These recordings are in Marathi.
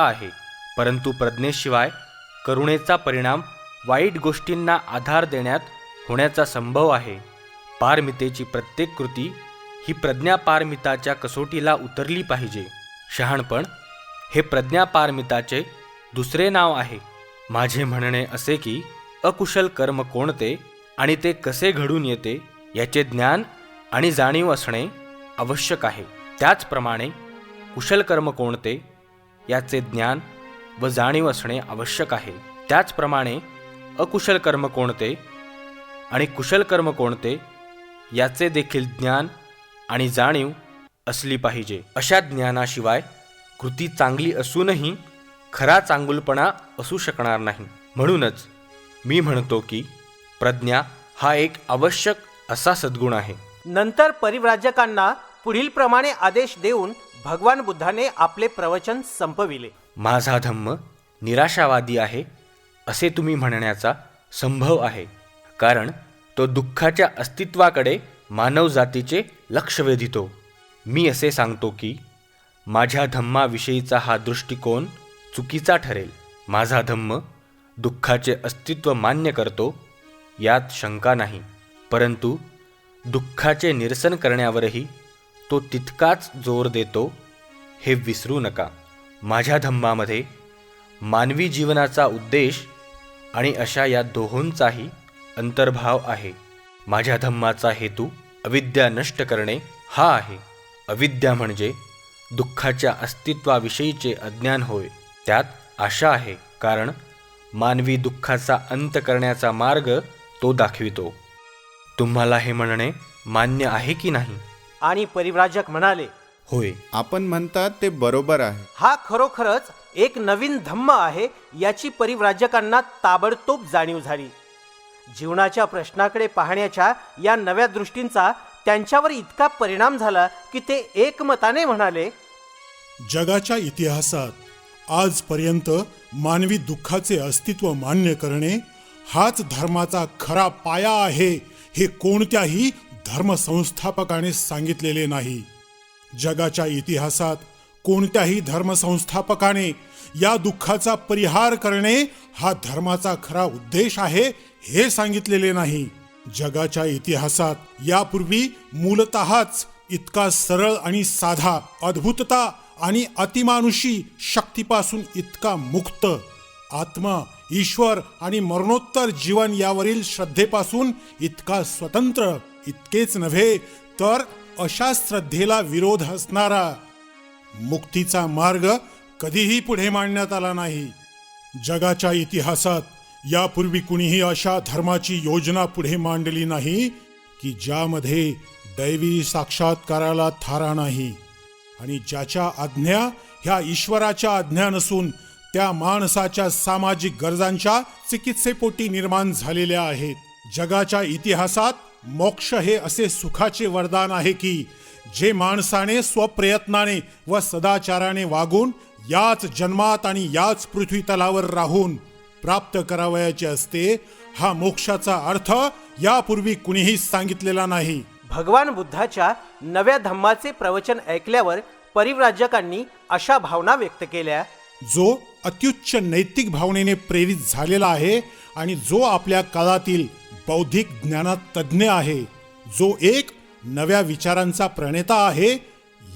आहे. परंतु प्रज्ञेशिवाय करुणेचा परिणाम वाईट गोष्टींना आधार देण्यात होण्याचा संभव आहे. पारमितेची प्रत्येक कृती ही प्रज्ञापारमिताच्या कसोटीला उतरली पाहिजे. शहाणपण हे प्रज्ञापारमिताचे दुसरे नाव आहे. माझे म्हणणे असे की अकुशल कर्म कोणते आणि ते कसे घडून येते याचे ज्ञान आणि जाणीव असणे आवश्यक आहे. त्याचप्रमाणे कुशल कर्म कोणते याचे ज्ञान व जाणीव असणे आवश्यक आहे. त्याचप्रमाणे अकुशल कर्म कोणते आणि कुशल कर्म कोणते याचे देखील ज्ञान आणि जाणीव असली पाहिजे. अशा ज्ञानाशिवाय कृती चांगली असूनही खरा चांगुलपणा असू शकणार नाही. म्हणूनच मी म्हणतो की प्रज्ञा हा एक आवश्यक असा सद्गुण आहे. नंतर परिव्राजकांना पुढील प्रमाणे आदेश देऊन भगवान बुद्धाने आपले प्रवचन संपविले. माझा धम्म निराशावादी आहे असे तुम्ही म्हणण्याचा संभव आहे कारण तो दुःखाच्या अस्तित्वाकडे मानवजातीचे लक्ष वेधितो. मी असे सांगतो की माझ्या धम्माविषयीचा हा दृष्टिकोन चुकीचा ठरेल. माझा धम्म दुःखाचे अस्तित्व मान्य करतो यात शंका नाही परंतु दुःखाचे निरसन करण्यावरही तो तितकाच जोर देतो हे विसरू नका. माझ्या धम्मामध्ये मानवी जीवनाचा उद्देश आणि अशा या दोहोंचाही अंतर्भाव आहे. माझ्या धम्माचा हेतू अविद्या नष्ट करणे हा आहे. अविद्या म्हणजे दुःखाच्या अस्तित्वाविषयीचे अज्ञान होय. त्यात आशा आहे कारण मानवी दुःखाचा अंत करण्याचा मार्ग तो दाखवितो. तुम्हाला हे म्हणणे मान्य आहे की नाही? आणि परिव्राजक म्हणाले होय आपण म्हणतात ते बरोबर आहे. हा खरोखरच एक नवीन धम्म आहे याची परिव्राजकांना ताबडतोब जाणीव झाली. जीवनाच्या प्रश्नाकडे पाहण्याच्या या नव्या दृष्टींचा त्यांच्यावर इतका परिणाम झाला की ते एकमताने म्हणाले जगाच्या इतिहासात आजपर्यंत मानवी दुःखाचे अस्तित्व मान्य करणे हाच धर्माचा खरा पाया आहे हे कोणत्याही धर्मसंस्थापकाने सांगितलेले नाही. जगाच्या इतिहासात कोणत्याही धर्मसंस्थापकाने या दुःखाचा परिहार करणे हा धर्माचा खरा उद्देश आहे हे सांगितलेले नाही. जगाच्या इतिहासात यापूर्वी मूलतःच इतका सरळ आणि साधा अद्भुतता आणि अतिमानुषी शक्तीपासून इतका मुक्त आत्मा ईश्वर आणि मरणोत्तर जीवन यावरील श्रद्धेपासून इतका स्वतंत्र इतकेच नव्हे तर अशा श्रद्धेला विरोध असणारा मुक्तीचा मार्ग कधीही पुढे मांडण्यात आला नाही. जगाच्या इतिहासात यापूर्वी कुणीही अशा धर्माची योजना पुढे मांडली नाही की ज्यामध्ये दैवी साक्षात्काराला थारा नाही. आणि ज्याच्या आज्ञा ह्या ईश्वराच्या आज्ञा नसून त्या माणसाच्या सामाजिक गरजांच्या चिकित्सेपोटी निर्माण झालेल्या आहेत. जगाच्या इतिहासात मोक्ष हे असे सुखाचे वरदान आहे की जे माणसाने स्वप्रयत्नाने व सदाचाराने वागून याच जन्मात आणि याच पृथ्वी तलावर राहून प्राप्त करावयाचे असते हा मोक्षाचा अर्थ यापूर्वी कुणीही सांगितलेला नाही. भगवान बुद्धाच्या नव्या धम्माचे प्रवचन ऐकल्यावर परिव्राजकांनी अशा भावना व्यक्त केल्या. जो अत्युच्च नैतिक भावनेने प्रेरित झालेला आहे आणि जो आपल्या काळातील बौद्धिक ज्ञानात तज्ज्ञ आहे. जो एक नव्या विचारांचा प्रणेता आहे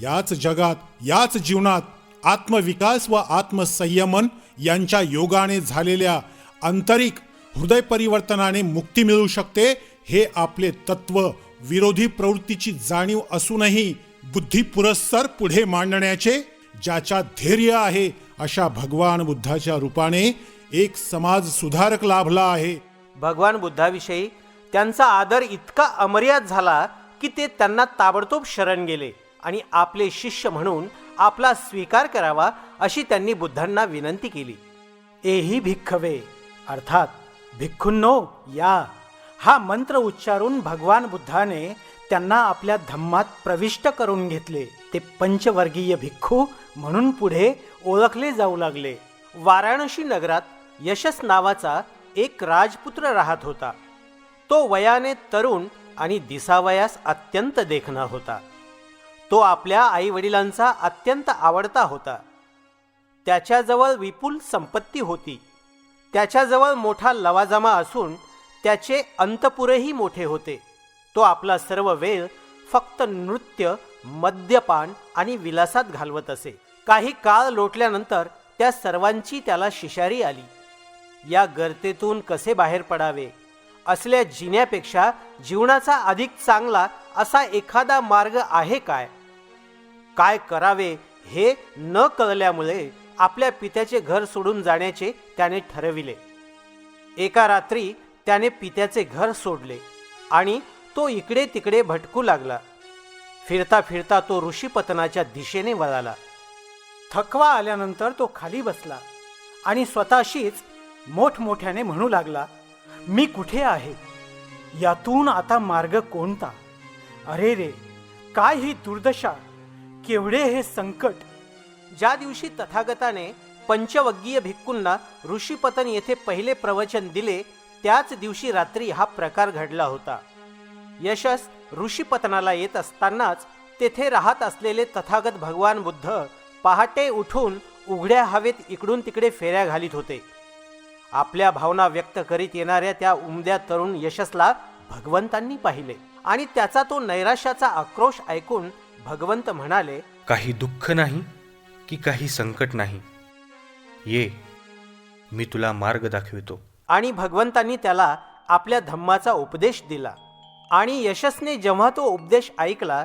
याच जगात याच जीवनात आत्मविकास व आत्मसंयमन यांच्या योगाने झालेल्या आंतरिक हृदय परिवर्तनाने मुक्ती मिळू शकते हे आपले तत्व विरोधी प्रवृत्तीची जाणीव असूनही बुद्धी पुरस्सर पुढे मांडण्याचे ज्याच्या धैर्य आहे अशा भगवान बुद्धाच्या रूपाने एक समाज सुधारक लाभला आहे. भगवान बुद्धाविषयी त्यांचा आदर इतका अमर्याद झाला की ते त्यांना ताबडतोब शरण गेले आणि आपले शिष्य म्हणून आपला स्वीकार करावा अशी त्यांनी बुद्धांना विनंती केली. एही भिक्खवे अर्थात भिक्खुंनो या. हा मंत्र उच्चारून भगवान बुद्धाने त्यांना आपल्या धम्मात प्रविष्ट करून घेतले. ते पंचवर्गीय भिक्खू म्हणून पुढे ओळखले जाऊ लागले. वाराणसी नगरात यशस नावाचा एक राजपुत्र राहत होता. तो वयाने तरुण आणि दिसावयास अत्यंत देखणा होता. तो आपल्या आईवडिलांचा अत्यंत आवडता होता. त्याच्याजवळ विपुल संपत्ती होती. त्याच्याजवळ मोठा लवाजमा असून त्याचे अंतपुरेही मोठे होते. तो आपला सर्व वेळ फक्त नृत्य मद्यपान आणि विलासात घालवत असे. काही काळ लोटल्यानंतर त्या सर्वांची त्याला शिशारी आली. या गर्तेतून कसे बाहेर पडावे? असल्या जिण्यापेक्षा जीवनाचा अधिक चांगला असा एखादा मार्ग आहे काय? काय करावे हे न कळल्यामुळे आपल्या पित्याचे घर सोडून जाण्याचे त्याने ठरविले. एका रात्री त्याने पित्याचे घर सोडले आणि तो इकडे तिकडे भटकू लागला. फिरता फिरता तो ऋषीपतनाच्या दिशेने वळाला. थकवा आल्यानंतर तो खाली बसला आणि स्वतःशीच मोठमोठ्याने म्हणू लागला मी कुठे आहे? यातून आता मार्ग कोणता? अरे रे काय ही दुर्दशा? केवढे हे संकट? ज्या दिवशी तथागताने पंचवग्गीय भिक्कूंना ऋषीपतन येथे पहिले प्रवचन दिले त्याच दिवशी रात्री हा प्रकार घडला होता. यशस ऋषीपतनाला येत असतानाच तेथे राहत असलेले तथागत भगवान बुद्ध पहाटे उठून उघड्या हवेत इकडून तिकडे फेऱ्या घालीत होते. आपल्या भावना व्यक्त करीत येणाऱ्या त्या उमद्या तरुण यशसला भगवंतांनी पाहिले. आणि त्याचा तो नैराश्याचा आक्रोश ऐकून भगवंत म्हणाले काही दुःख नाही की काही संकट नाही. ये मी तुला मार्ग दाखवितो. आणि भगवंतांनी त्याला आपल्या धम्माचा उपदेश दिला. आणि यशसने जेव्हा तो उपदेश ऐकला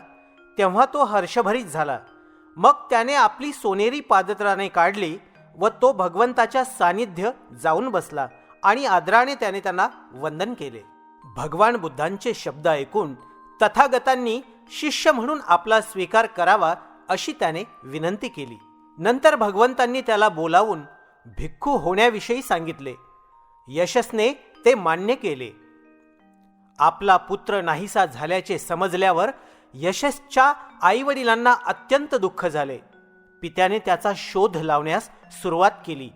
तेव्हा तो हर्षभरीत झाला. मग त्याने आपली सोनेरी पादत्राणे काढली व तो भगवंताच्या सानिध्य जाऊन बसला आणि आदराने त्याने त्यांना वंदन केले. भगवान बुद्धांचे शब्द ऐकून तथागतांनी शिष्य म्हणून आपला स्वीकार करावा अशी त्याने विनंती केली. नंतर भगवंतांनी त्याला बोलावून भिक्खू होण्याविषयी सांगितले. यशसने ते मान्य केले. आपला पुत्र नाहीसा झाल्याचे समजल्यावर यशसच्या आईवडिलांना अत्यंत दुःख झाले. पित्याने त्याचा शोध लावण्यास सुरुवात केली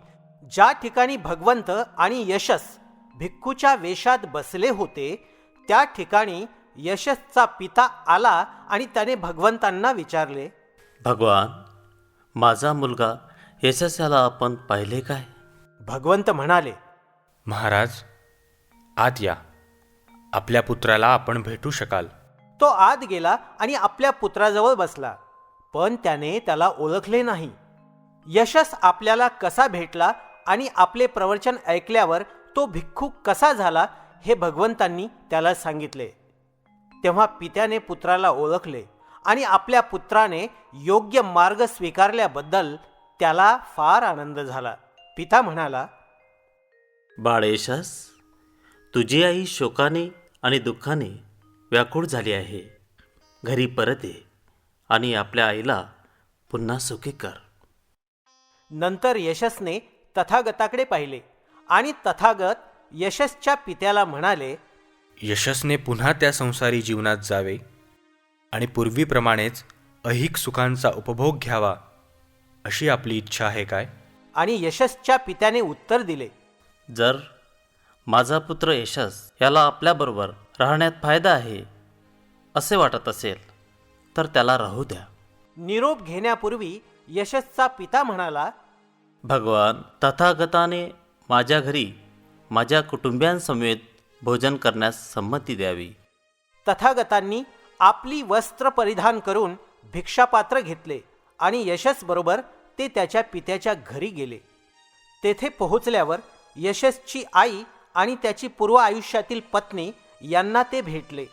ज्या ठिकाणी भगवंत आणि यशस भिक्खूच्या वेशात बसले होते त्या ठिकाणी यशसचा पिता आला आणि त्याने भगवंतांना विचारले भगवान माझा मुलगा यशस्याला आपण पाहिले काय? भगवंत म्हणाले महाराज आत या. आपल्या पुत्राला आपण भेटू शकाल. तो आत गेला आणि आपल्या पुत्राजवळ बसला. पण त्याने त्याला ओळखले नाही. यशस आपल्याला कसा भेटला आणि आपले प्रवचन ऐकल्यावर तो भिक्खू कसा झाला हे भगवंतांनी त्याला सांगितले. तेव्हा पित्याने पुत्राला ओळखले आणि आपल्या पुत्राने योग्य मार्ग स्वीकारल्याबद्दल त्याला फार आनंद झाला. पिता म्हणाला बाळेशस तुझी आई शोकाने आणि दुःखाने व्याकुळ झाली आहे. घरी परत ये. आणि आपल्या आईला पुन्हा सुखी कर. नंतर यशसने तथागताकडे पाहिले आणि तथागत यशसच्या पित्याला म्हणाले यशस्ने पुन्हा त्या संसारी जीवनात जावे आणि पूर्वीप्रमाणेच ऐहिक सुखांचा उपभोग घ्यावा अशी आपली इच्छा आहे काय? आणि यशसच्या पित्याने उत्तर दिले जर माझा पुत्र यशस याला आपल्याबरोबर राहण्यात फायदा आहे असे वाटत असेल तर त्याला राहू द्या. निरोप घेण्यापूर्वी यशसचा पिता म्हणाला भगवान तथागताने माझ्या घरी माझ्या कुटुंबियांसमवेत भोजन करण्यास संमती द्यावी. तथागतांनी आपली वस्त्र परिधान करून भिक्षापात्र घेतले आणि यशस बरोबर ते त्याच्या पित्याच्या घरी गेले. तेथे पोहोचल्यावर यशसची आई आणि त्याची पूर्व आयुष्यातील पत्नी यांना ते भेटले.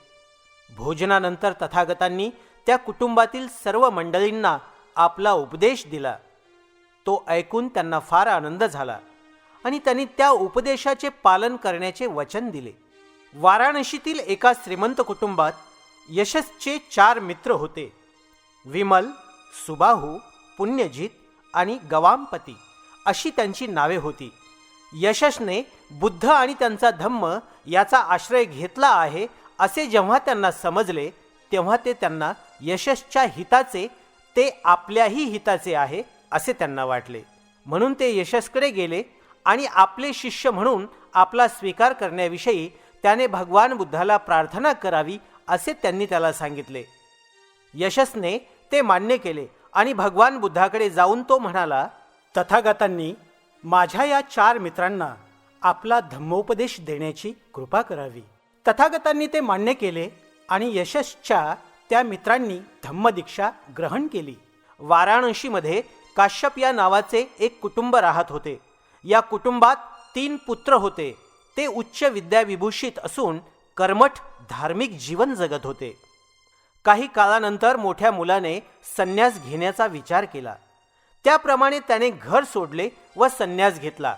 भोजनानंतर तथागतांनी त्या कुटुंबातील सर्व मंडळींना आपला उपदेश दिला. तो ऐकून त्यांना फार आनंद झाला आणि त्यांनी त्या उपदेशाचे पालन करण्याचे वचन दिले. वाराणसीतील एका श्रीमंत कुटुंबात यशसचे चार मित्र होते. विमल सुबाहू पुण्यजित आणि गवामपती अशी त्यांची नावे होती. यशसने बुद्ध आणि त्यांचा धम्म याचा आश्रय घेतला आहे असे जेव्हा त्यांना समजले तेव्हा ते त्यांना यशसच्या हिताचे ते आपल्याही हिताचे आहे असे त्यांना वाटले. म्हणून ते यशसकडे गेले आणि आपले शिष्य म्हणून आपला स्वीकार करण्याविषयी त्याने भगवान बुद्धाला प्रार्थना करावी असे त्यांनी त्याला सांगितले. यशसने ते मान्य केले आणि भगवान बुद्धाकडे जाऊन तो म्हणाला तथागतांनी माझ्या या चार मित्रांना आपला धम्मोपदेश देण्याची कृपा करावी. तथागतांनी ते मान्य केले आणि यशसच्या त्या मित्रांनी धम्मदीक्षा ग्रहण केली. वाराणसीमध्ये काश्यप या नावाचे एक कुटुंब राहत होते. या कुटुंबात तीन पुत्र होते. ते उच्च विद्याविभूषित असून कर्मठ धार्मिक जीवन जगत होते. काही काळानंतर मोठ्या मुलाने संन्यास घेण्याचा विचार केला. त्याप्रमाणे त्याने घर सोडले व संन्यास घेतला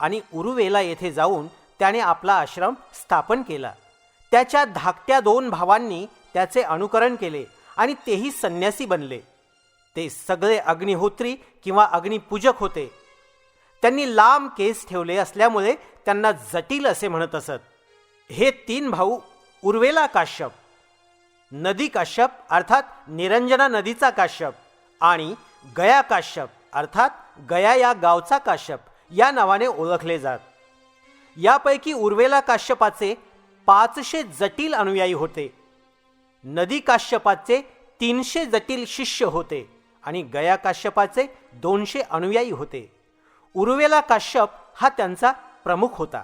आणि उरुवेला येथे जाऊन त्याने आपला आश्रम स्थापन केला. त्याच्या धाकट्या दोन भावांनी त्याचे अनुकरण केले आणि तेही संन्यासी बनले. ते सगळे अग्निहोत्री किंवा अग्निपूजक होते. त्यांनी लांब केस ठेवले असल्यामुळे त्यांना जटिल असे म्हणत असत. हे तीन भाऊ उर्वेला काश्यप नदी काश्यप अर्थात निरंजना नदीचा काश्यप आणि गया काश्यप अर्थात गया या गावचा काश्यप या नावाने ओळखले जात. यापैकी उर्वेला काश्यपाचे पाचशे जटिल अनुयायी होते. नदी काश्यपाचे तीनशे जटिल शिष्य होते आणि गया काश्यपाचे दोनशे अनुयायी होते. उर्वेला काश्यप हा त्यांचा प्रमुख होता.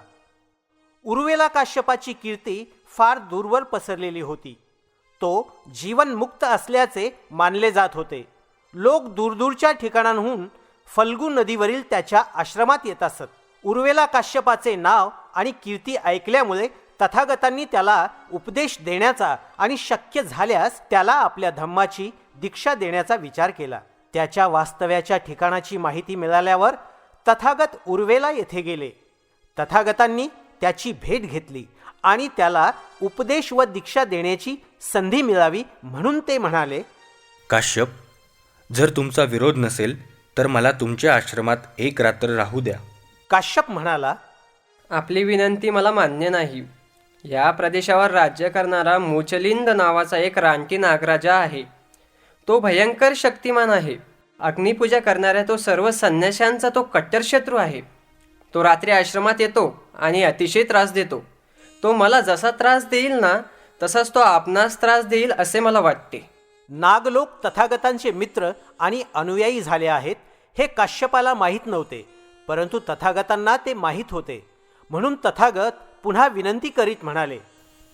उर्वेला काश्यपाची कीर्ती फार दूरवर पसरलेली होती. तो जीवनमुक्त असल्याचे मानले जात होते. लोक दूरदूरच्या ठिकाणांहून फल्गू नदीवरील त्याच्या आश्रमात येत असत. उर्वेला काश्यपाचे नाव आणि कीर्ती ऐकल्यामुळे तथागतांनी त्याला उपदेश देण्याचा आणि शक्य झाल्यास त्याला आपल्या धम्माची दीक्षा देण्याचा विचार केला. त्याच्या वास्तव्याच्या ठिकाणाची माहिती मिळाल्यावर तथागत उर्वेला येथे गेले. तथागतांनी त्याची भेट घेतली आणि त्याला उपदेश व दीक्षा देण्याची संधी मिळावी म्हणून ते म्हणाले काश्यप जर तुमचा विरोध नसेल तर मला तुमच्या आश्रमात एक रात्र राहू द्या. काश्यप म्हणाला आपली विनंती मला मान्य नाही. या प्रदेशावर राज्य करणारा मोचलिंद नावाचा एक रानटी नागराजा आहे. तो भयंकर शक्तिमान आहे. अग्निपूजा करणाऱ्या तो सर्व संन्याशांचा तो कट्टर शत्रू आहे. तो रात्री आश्रमात येतो आणि अतिशय त्रास देतो. तो मला जसा त्रास देईल ना तसाच तो आपणास त्रास देईल असे मला वाटते. नागलोक तथागतांचे मित्र आणि अनुयायी झाले आहेत हे काश्यपाला माहीत नव्हते परंतु तथागतांना ते माहीत होते. म्हणून तथागत पुन्हा विनंती करीत म्हणाले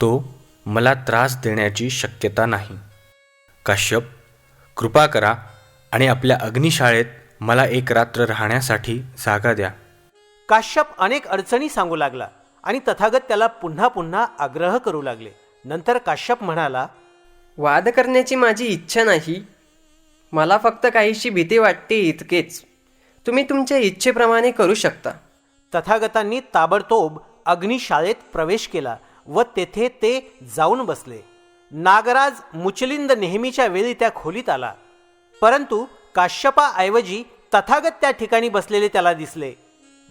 तो मला त्रास देण्याची शक्यता नाही. काश्यप कृपा करा आणि आपल्या अग्निशाळेत मला एक रात्र राहण्यासाठी जागा द्या. काश्यप अनेक अडचणी सांगू लागला आणि तथागत त्याला पुन्हा पुन्हा आग्रह करू लागले. नंतर काश्यप म्हणाला वाद करण्याची माझी इच्छा नाही. मला फक्त काहीशी भीती वाटते इतकेच. तुम्ही तुमच्या इच्छेप्रमाणे करू शकता. तथागतांनी ताबडतोब अग्निशाळेत प्रवेश केला व तेथे ते जाऊन बसले. नागराज मुचलिंद नेहमीच्या वेळी त्या खोलीत आला. परंतु काश्यपाऐवजी तथागत त्या ठिकाणी बसलेले त्याला दिसले.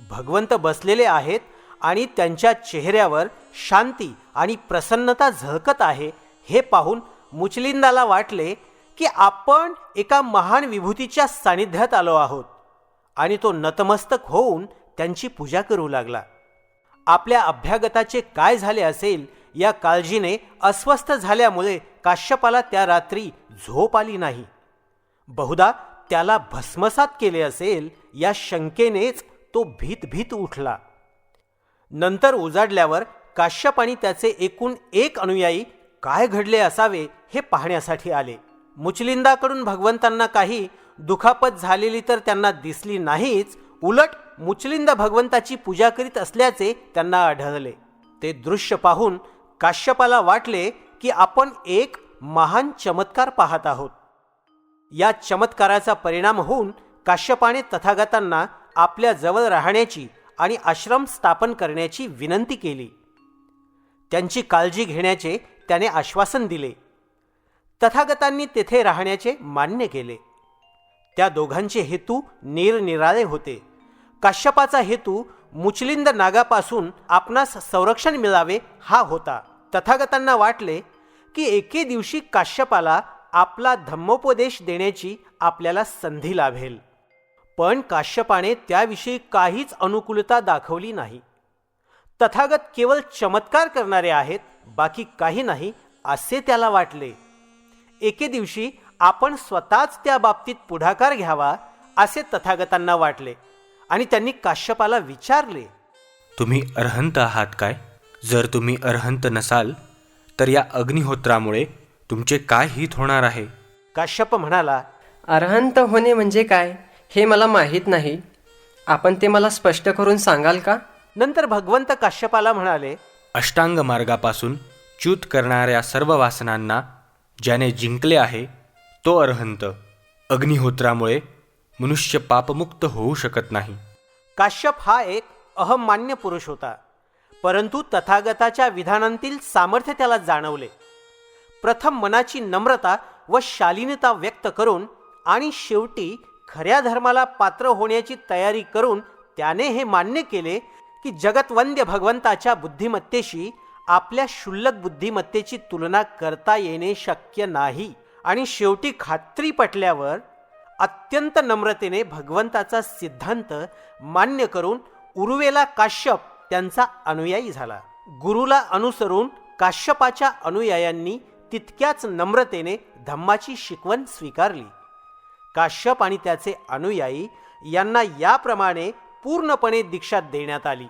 भगवंत बसलेले आहेत आणि त्यांच्या चेहऱ्यावर शांती आणि प्रसन्नता झळकत आहे हे पाहून मुचलिंदाला वाटले की आपण एका महान विभूतीच्या सानिध्यात आलो आहोत आणि तो नतमस्तक होऊन त्यांची पूजा करू लागला. आपल्या अभ्यागताचे काय झाले असेल या काळजीने अस्वस्थ झाल्यामुळे काश्यपाला त्या रात्री झोप आली नाही. बहुधा त्याला भस्मसात केले असेल या शंकेनेच तो भीतभीत उठला. नंतर उजाडल्यावर काश्यप आणि त्याचे एकूण एक अनुयायी काय घडले असावे हे पाहण्यासाठी आले. मुचलिंदाकडून भगवंतांना काही दुखापत झालेली तर त्यांना दिसली नाहीच उलट मुचलिंद भगवंताची पूजा करीत असल्याचे त्यांना आढळले. ते दृश्य पाहून काश्यपाला वाटले की आपण एक महान चमत्कार पाहत आहोत. या चमत्काराचा परिणाम होऊन काश्यपाने तथागतांना आपल्या जवळ राहण्याची आणि आश्रम स्थापन करण्याची विनंती केली. त्यांची काळजी घेण्याचे त्याने आश्वासन दिले. तथागतांनी तेथे राहण्याचे मान्य केले. त्या दोघांचे हेतू निरनिराळे होते. काश्यपाचा हेतू मुचलिंद नागापासून आपणास संरक्षण मिळावे हा होता. तथागतांना वाटले की एके दिवशी काश्यपाला आपला धम्मोपदेश देण्याची आपल्याला संधी लाभेल. पण काश्यपाने त्याविषयी काहीच अनुकूलता दाखवली नाही. तथागत केवळ चमत्कार करणारे आहेत बाकी काही नाही असे त्याला वाटले. एके दिवशी आपण स्वतःच त्या बाबतीत पुढाकार घ्यावा असे तथागतांना वाटले. आणि त्यांनी काश्यपाला विचारले तुम्ही अर्हंत आहात काय? जर तुम्ही अर्हंत नसाल तर या अग्निहोत्रामुळे तुमचे काय हित होणार आहे? काश्यप म्हणाला अर्हंत होणे म्हणजे काय हे मला माहीत नाही. आपण ते मला स्पष्ट करून सांगाल का? नंतर भगवंत काश्यपाला म्हणाले अष्टांग मार्गापासून च्यूत करणाऱ्या सर्व वासनांना ज्याने जिंकले आहे तो अर्हंत अग्निहोत्रामुळे मनुष्य पापमुक्त होऊ शकत नाही. काश्यप हा एक अहमान्य पुरुष होता. परंतु तथागताच्या विधानांतील सामर्थ्य त्याला जाणवले. प्रथम मनाची नम्रता व शालीनता व्यक्त करून आणि शेवटी खऱ्या धर्माला पात्र होण्याची तयारी करून त्याने हे मान्य केले की जगतवंद्य भगवंताच्या बुद्धिमत्तेशी आपल्या क्षुल्लक बुद्धिमत्तेची तुलना करता येणे शक्य नाही आणि शेवटी खात्री पटल्यावर अत्यंत नम्रतेने भगवंताचा सिद्धांत मान्य करून उर्वेला काश्यप त्यांचा अनुयायी झाला. गुरुला अनुसरून काश्यपाच्या अनुयायांनी तितक्याच नम्रतेने धम्माची शिकवण स्वीकारली. काश्यप आणि त्याचे अनुयायी यांना याप्रमाणे पूर्णपणे दीक्षा देण्यात आली.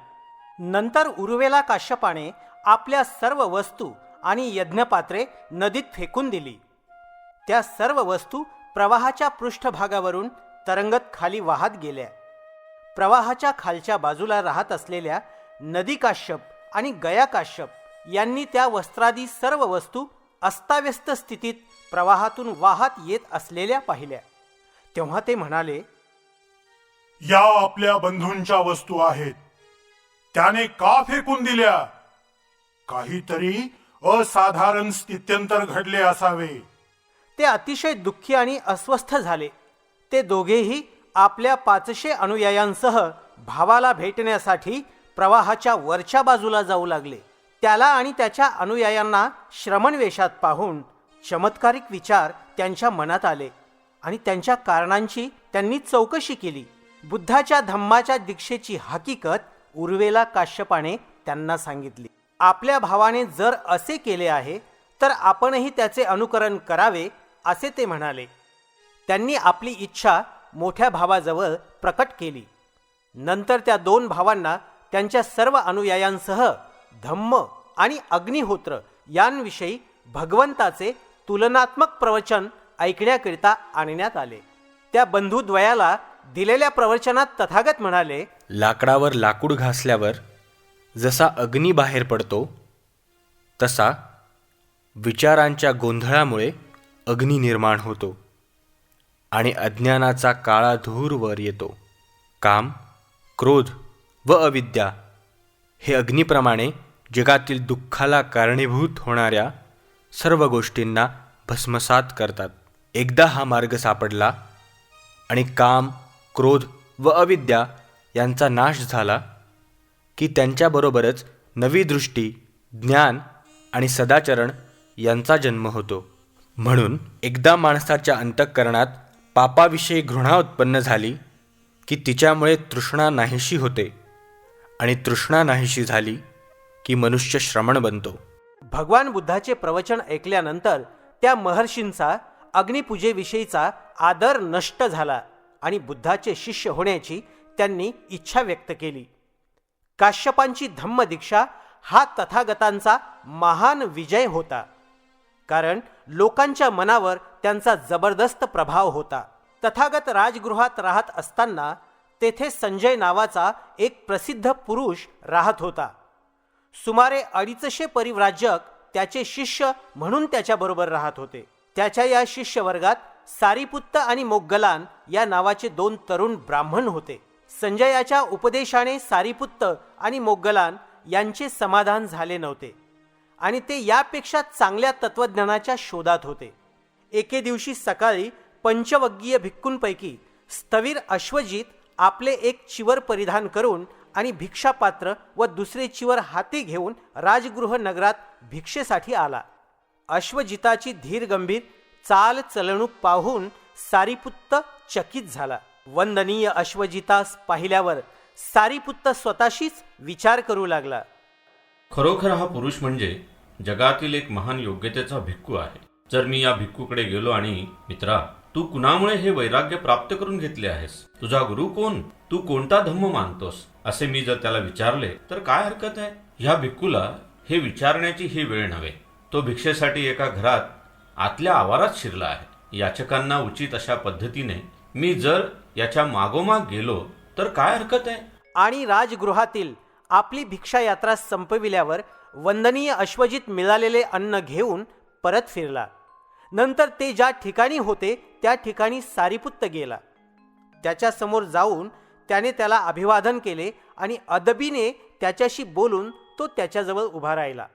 नंतर उर्वेला काश्यपाने आपल्या सर्व वस्तू आणि यज्ञपात्रे नदीत फेकून दिली. त्या सर्व वस्तू प्रवाहाच्या पृष्ठभागावरून तरंगत खाली वाहत गेल्या. प्रवाहाच्या खालच्या बाजूला राहत असलेल्या नदी काश्यप आणि गया काश्यप यांनी त्या वस्त्रादी सर्व वस्तू अस्ताव्यस्त स्थितीत प्रवाहातून वाहत येत असलेल्या पाहिल्या. तेव्हा ते म्हणाले या आपल्या बंधूंच्या वस्तू आहेत. त्याने का फेकून दिल्या? काहीतरी असाधारण स्थित्यंतर घडले असावे. ते अतिशय दुःखी आणि अस्वस्थ झाले. ते दोघेही आपल्या पाचशे अनुयायांसह भावाला भेटण्यासाठी प्रवाहाच्या वरच्या बाजूला जाऊ लागले. त्याला आणि त्याच्या अनुयायांना श्रमणवेशात पाहून चमत्कारिक विचार त्यांच्या मनात आले आणि त्यांच्या कारणांची त्यांनी चौकशी केली. बुद्धाच्या धम्माच्या दीक्षेची हकीकत उर्वेला काश्यपाने त्यांना सांगितली. आपल्या भावाने जर असे केले आहे तर आपणही त्याचे अनुकरण करावे असे ते म्हणाले त्यांनी आपली इच्छा मोठ्या भावाजवळ प्रकट केली. नंतर त्या दोन भावांना त्यांच्या सर्व अनुयायांसह धम्म आणि अग्निहोत्र यांविषयी भगवंताचे तुलनात्मक प्रवचन ऐकण्याकरिता आणण्यात आले. त्या बंधुद्वयाला दिलेल्या प्रवचनात तथागत म्हणाले लाकडावर लाकूड घासल्यावर जसा अग्नी बाहेर पडतो तसा विचारांच्या गोंधळामुळे अग्नी निर्माण होतो आणि अज्ञानाचा काळा धूर वर येतो. काम क्रोध व अविद्या हे अग्नीप्रमाणे जगातील दुःखाला कारणीभूत होणाऱ्या सर्व गोष्टींना भस्मसात करतात. एकदा हा मार्ग सापडला आणि काम क्रोध व अविद्या यांचा नाश झाला की त्यांच्याबरोबरच नवी दृष्टी ज्ञान आणि सदाचरण यांचा जन्म होतो. म्हणून एकदा माणसाच्या अंतःकरणात पापाविषयी घृणा उत्पन्न झाली की तिच्यामुळे तृष्णा नाहीशी होते आणि तृष्णा नाहीशी झाली की मनुष्य श्रमण बनतो. भगवान बुद्धाचे प्रवचन ऐकल्यानंतर त्या महर्षींचा अग्निपूजेविषयीचा आदर नष्ट झाला आणि बुद्धाचे शिष्य होण्याची त्यांनी इच्छा व्यक्त केली. काश्यपांची धम्मदीक्षा हा तथागतांचा महान विजय होता. कारण लोकांच्या मनावर त्यांचा जबरदस्त प्रभाव होता. तथागत राजगृहात राहत असताना तेथे संजय नावाचा एक प्रसिद्ध पुरुष राहत होता. सुमारे अडीचशे परिव्राजक त्याचे शिष्य म्हणून त्याच्याबरोबर राहत होते. त्याच्या या शिष्यवर्गात सारीपुत्त आणि मोग्गलान या नावाचे दोन तरुण ब्राह्मण होते. संजयाच्या उपदेशाने सारीपुत्त आणि मोग्गलान यांचे समाधान झाले नव्हते. आणि ते यापेक्षा चांगल्या तत्वज्ञानाच्या शोधात होते. एके दिवशी सकाळी पंचवग्गीय भिक्खूंपैकी स्थवीर अश्वजित आपले एक चिवर परिधान करून आणि भिक्षापात्र व दुसरे चिवर हाती घेऊन राजगृह नगरात भिक्षेसाठी आला. अश्वजिताची धीर गंभीर चाल चलणूक पाहून सारीपुत्त चकित झाला. वंदनीय अश्वजितास पाहिल्यावर सारीपुत्त स्वतःशीच विचार करू लागला. खरोखर हा पुरुष म्हणजे जगातील एक महान योग्यतेचा भिक्खू आहे. जर मी या भिक्खूकडे गेलो आणि मित्रा तू कुणामुळे हे वैराग्य प्राप्त करून घेतले आहेस? तुझा गुरु कोण? तू कोणता धम्म मानतोस? असे मी जर त्याला विचारले तर काय हरकत आहे? ह्या भिक्खूला हे विचारण्याची ही वेळ नव्हे. तो भिक्षेसाठी एका घरात आतल्या आवारात शिरला आहे. याचकांना उचित अशा पद्धतीने मी जर याच्या मागोमाग गेलो तर काय हरकत आहे? आणि राजगृहातील आपली भिक्षा यात्रा संपविल्यावर वंदनीय अश्वजित मिळालेले अन्न घेऊन परत फिरला. नंतर ते ज्या ठिकाणी होते त्या ठिकाणी सारीपुत्त गेला. त्याच्यासमोर जाऊन त्याने त्याला अभिवादन केले आणि अदबीने त्याच्याशी बोलून तो त्याच्याजवळ उभा राहिला.